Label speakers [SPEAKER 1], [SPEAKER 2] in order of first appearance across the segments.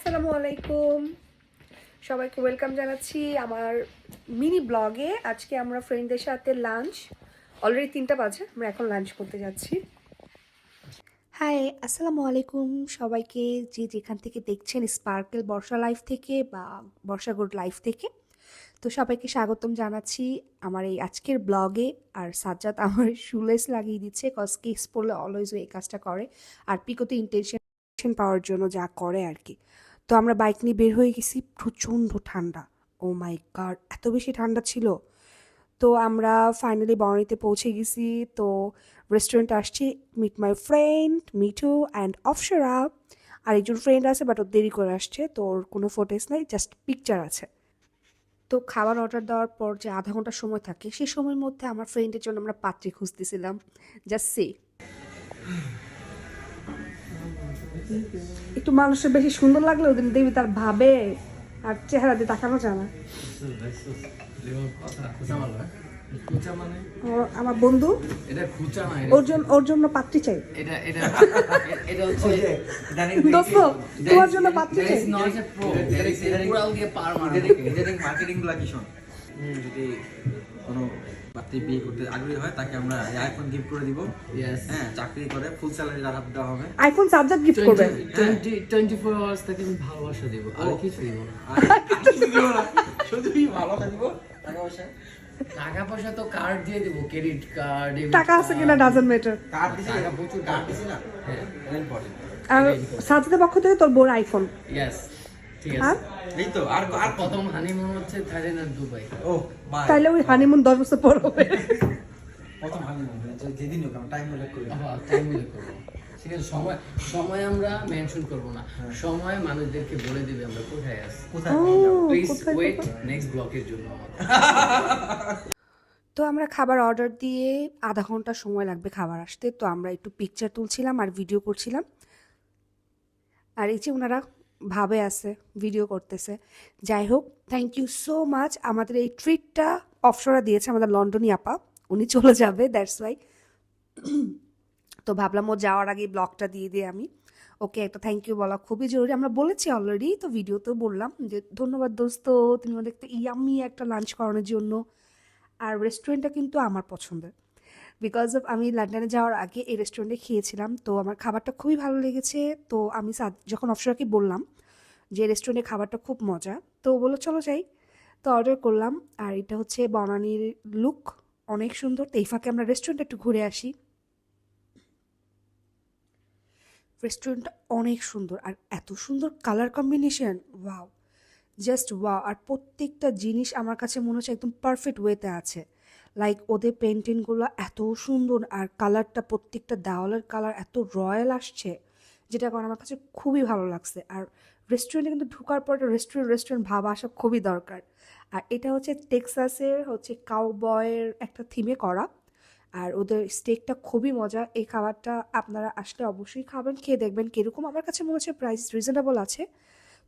[SPEAKER 1] আসসালামু আলাইকুম। সবাইকে ওয়েলকাম জানাচ্ছি আমার মিনি ব্লগে। আজকে আমরা ফ্রেন্ডদের সাথে লাঞ্চ, অলরেডি তিনটা বাজে, আমরা এখন লাঞ্চ করতে যাচ্ছি। হাই, আসসালামু আলাইকুম সবাইকে যে যেখান থেকে দেখছেন স্পার্কেল বর্ষা লাইফ থেকে বা বর্ষা গুড লাইফ থেকে। তো সবাইকে স্বাগতম জানাচ্ছি আমার এই আজকের ব্লগে। আর সাজ্জাদ আমার শুলেস লাগিয়ে দিচ্ছে কজ কেস পড়লে অলওয়েজ এই কাজটা করে। আর পিকোতে ইন্টেনশন পাওয়ার জন্য যা করে আর কি। তো আমরা বাইক নিয়ে বের হয়ে গেছি, প্রচণ্ড ঠান্ডা। ও মাই গড এত বেশি ঠান্ডা ছিল। তো আমরা ফাইনালি বর্ণিতে পৌঁছে গেছি। তো রেস্টুরেন্ট আসছি meet my friend Mithu and Afsara আর একজন ফ্রেন্ড আছে বাট ও দেরি করে আসছে, তো ওর কোনো ফোটেজ নাই জাস্ট পিকচার আছে। তো খাবার অর্ডার দেওয়ার পর যে আধা ঘণ্টা সময় থাকে সেই সময়ের মধ্যে আমার ফ্রেন্ডের জন্য আমরা পাত্রী খুঁজতেছিলাম। জাস্ট সে একটু মানুষের বেশি সুন্দর লাগলে ওদের দেবী তার ভাবে আর চেহারা দিয়ে তাকানো যায় না।
[SPEAKER 2] মানে
[SPEAKER 1] ও আমার বন্ধু
[SPEAKER 2] এটা খুচা না
[SPEAKER 1] ওর জন্য ওর জন্য পাত্রী চাই।
[SPEAKER 2] এটা এটা এটা হচ্ছে
[SPEAKER 1] দোস্ত তোমার জন্য পাত্রী চাই
[SPEAKER 3] মার্কেটিং কোনো পাত্রী বিয়ে করতে আগ্রহী হয় তাকে আমরা আইফোন গিফট করে দিব।
[SPEAKER 2] Yes.
[SPEAKER 3] হ্যাঁ চাকরি করে ফুল স্যালারি রাখা দেওয়া হবে।
[SPEAKER 1] আইফোন সাবজেক্ট গিফট করবে।
[SPEAKER 2] 20 24 আওয়ার্স তাকে আমি ভালোবাসা দেব আর কিছু দিব না।
[SPEAKER 3] আর কিছু দিব না, শুধুই ভালো দিব টাকা পয়সা।
[SPEAKER 2] টাকা পয়সা তো কার্ড দিয়ে দেব ক্রেডিট কার্ড
[SPEAKER 1] টাকা আছে কিনা ডাজন্ট ম্যাটার
[SPEAKER 3] কার্ড দিছি?
[SPEAKER 2] টাকা প্রচুর
[SPEAKER 3] কার্ড দিছি না?
[SPEAKER 2] হ্যাঁ।
[SPEAKER 3] ইম্পর্টেন্ট
[SPEAKER 1] আর সাজদের পক্ষ থেকে তোর বোর আইফোন
[SPEAKER 2] ইয়েস ঠিক
[SPEAKER 1] আর
[SPEAKER 2] আছে
[SPEAKER 3] এই তো আর আর
[SPEAKER 2] প্রথম হানিমুন হচ্ছে থাইল্যান্ড আর দুবাই
[SPEAKER 3] ও মা
[SPEAKER 1] তাইলে ওই হানিমুন দশ বছর পর হবে।
[SPEAKER 3] প্রথম হানি যেদিন হোক আমরা টাইম উল্লেখ করি।
[SPEAKER 2] টাইম মিলে করব। ঠিক সময় সময় আমরা মেনশন করব না। সময় মানুষদেরকে বলে দিবে আমরা কোথায় আছি।
[SPEAKER 3] কোথায়
[SPEAKER 2] প্লিজ ওয়েট নেক্সট ব্লকের জন্য
[SPEAKER 1] তো আমরা খাবার অর্ডার দিয়ে আধা ঘণ্টা সময় লাগবে খাবার আসতে। তো আমরা একটু পিকচার তুলছিলাম আর ভিডিও করছিলাম। আর এই যে ওনারা ভাবে আছে ভিডিও করতেছে। যাই হোক থ্যাংক ইউ সো মাচ আমাদের এই ট্রিটটা অফসরা দিয়েছে আমাদের লন্ডনী আপা। উনি চলে যাবে দ্যাটস ওয়াই তো ভাবলাম ও যাওয়ার আগে ব্লগটা দিয়ে দিই আমি। ওকে একটা থ্যাংক ইউ বলা খুবই জরুরি। আমরা বলেছি অলরেডি তো ভিডিওতেও বললাম যে, ধন্যবাদ দোস্ত, তুমি একটা ইয়ামি একটা লাঞ্চ করানোর জন্য। আর রেস্টুরেন্টটা কিন্তু আমার পছন্দের। বিকজ অফ আমি লন্ডনে যাওয়ার আগে এই রেস্টুরেন্টে খেয়েছিলাম, তো আমার খাবারটা খুবই ভালো লেগেছে। তো আমি যখন অফসরাকে বললাম যে রেস্টুরেন্টের খাবারটা খুব মজা, তো বলল, চলো যাই। তো অর্ডার করলাম, আর এটা হচ্ছে বনানির লুক অনেক সুন্দর। তো এই ফাঁকে আমরা রেস্টুরেন্টে একটু ঘুরে আসি। রেস্টুরেন্টটা অনেক সুন্দর, আর এত সুন্দর colour combination wow just wow আর প্রত্যেকটা জিনিস আমার কাছে মনে হচ্ছে একদম পারফেক্ট ওয়েতে আছে। লাইক ওদের পেন্টিংগুলো এত সুন্দর আর কালারটা প্রত্যেকটা দেওয়ালের কালার এত রয়্যাল আসছে, যেটা কারণ আমার কাছে খুবই ভালো লাগছে। আর রেস্টুরেন্টে কিন্তু ঢোকার পর রেস্টুরেন্ট রেস্টুরেন্ট ভাব আসা খুবই দরকার। আর এটা হচ্ছে টেক্সাসের হচ্ছে কাউবয়ের একটা থিমে করা। আর ওদের স্টেকটা খুবই মজা। এই খাবারটা আপনারা আসলে অবশ্যই খাবেন, খেয়ে দেখবেন কীরকম। আমার কাছে মনে হচ্ছে প্রাইস রিজনেবল আছে।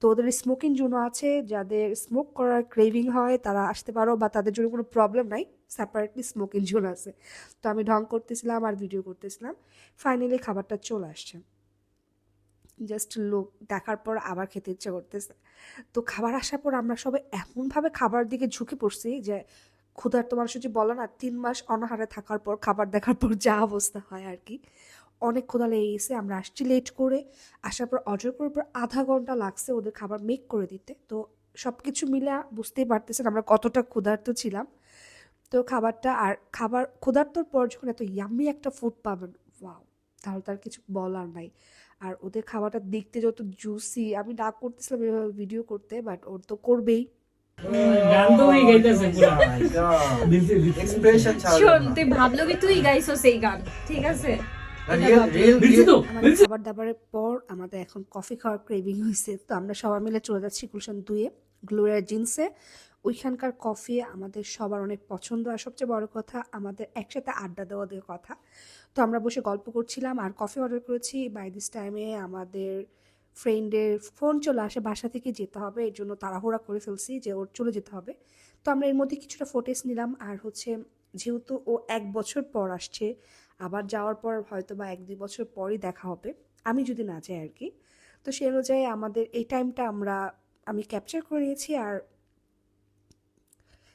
[SPEAKER 1] তো ওদের স্মোকিং জোনও আছে, যাদের স্মোক করার ক্রেভিং হয় তারা আসতে পারো, বা তাদের জন্য কোনো প্রবলেম নাই সেপারেটলি স্মোকিং জোন আছে। তো আমি ঢং করতেছিলাম আর ভিডিও করতেছিলাম ফাইনালি খাবারটা চলে আসছে। জাস্ট লোক দেখার পর আবার খেতে ইচ্ছে করতেছে। তো খাবার আসার পর আমরা সবাই এমনভাবে খাবার দিকে ঝুঁকে পড়ছি যে ক্ষুধার্ত মানুষ যে বলো না, তিন মাস অনাহারে থাকার পর, খাবার দেখার পর যা অবস্থা হয় আর কি। অনেক ক্ষুধা লেগে গেছে আমরা আসছি লেট করে। আসার পর অর্ডার করার পর আধা ঘণ্টা লাগছে ওদের খাবার মেক করে দিতে। তো সব কিছু মিলে বুঝতেই পারতেছেন আমরা কতটা ক্ষুধার্ত ছিলাম। তো খাবারটা আর খাবার ক্ষুধার্তর পর যখন এত ইয়াম্মি একটা ফুড পাবেন ওয়াও তাহলে তার কিছু বলার নাই। আর ওদের খাবারটা দেখতে যত জুসি আমি না করতেছিলাম এভাবে ভিডিও করতে বাট ওর তো করবেই।
[SPEAKER 4] হয়ে
[SPEAKER 5] তুই ভাবলো কি তুই গাইছো সেই গান ঠিক আছে?
[SPEAKER 1] খাবার দাবারের পর আমাদের এখন কফি খাওয়ার ক্রেভিং হয়েছে। তো আমরা সবাই মিলে চলে যাচ্ছি গুলশান দুয়ে গ্লোরিয়া জিন্সে। ওইখানকার কফি আমাদের সবার অনেক পছন্দ। আর সবচেয়ে বড় কথা আমাদের একসাথে আড্ডা দেওয়া দিয়ে কথা। তো আমরা বসে গল্প করছিলাম আর কফি অর্ডার করেছি। বাই দিস টাইমে আমাদের ফ্রেন্ডের ফোন চলে আসে বাসা থেকে যেতে হবে। এর জন্য তাড়াহুড়া করে ফেলছি যে ওর চলে যেতে হবে। তো আমরা এর মধ্যে কিছুটা ফোটেজ নিলাম। আর হচ্ছে যেহেতু ও এক বছর পর আসছে আবার যাওয়ার পর হয়তো বা এক দুই বছর পরই দেখা হবে। আমি যদি না যাই আর কি তো সেই অনুযায়ী আমাদের এই টাইমটা আমরা, আমি ক্যাপচার করে নিয়েছি আর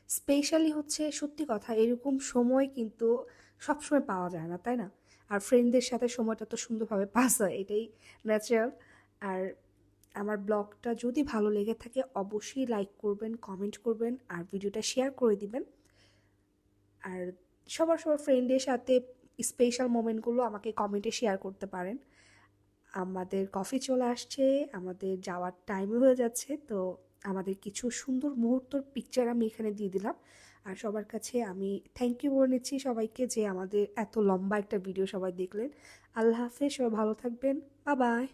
[SPEAKER 1] স্পেশালি হচ্ছে সত্যি কথা, এরকম সময় কিন্তু সবসময় পাওয়া যায় না, তাই না? আর ফ্রেন্ডদের সাথে সময়টা তো সুন্দরভাবে পাস হয়, এটাই ন্যাচারাল আর আমার ব্লগটা যদি ভালো লেগে থাকে, অবশ্যই লাইক করবেন কমেন্ট করবেন, আর ভিডিওটা শেয়ার করে দিবেন। আর সবার সবার ফ্রেন্ডের সাথে স্পেশাল মোমেন্টগুলো আমাকে কমেন্টে শেয়ার করতে পারেন। আমাদের কফি চলে আসছে, আমাদের যাওয়ার টাইম হয়ে যাচ্ছে, তো আমাদের কিছু সুন্দর মুহূর্তর পিকচার আমি এখানে দিয়ে দিলাম। আর সবার কাছে আমি থ্যাংক ইউ বলে নিচ্ছি সবাইকে যে আমাদের এত লম্বা একটা ভিডিও সবাই দেখলেন। আল্লাহ হাফেজ, সবাই ভালো থাকবেন। বা বাই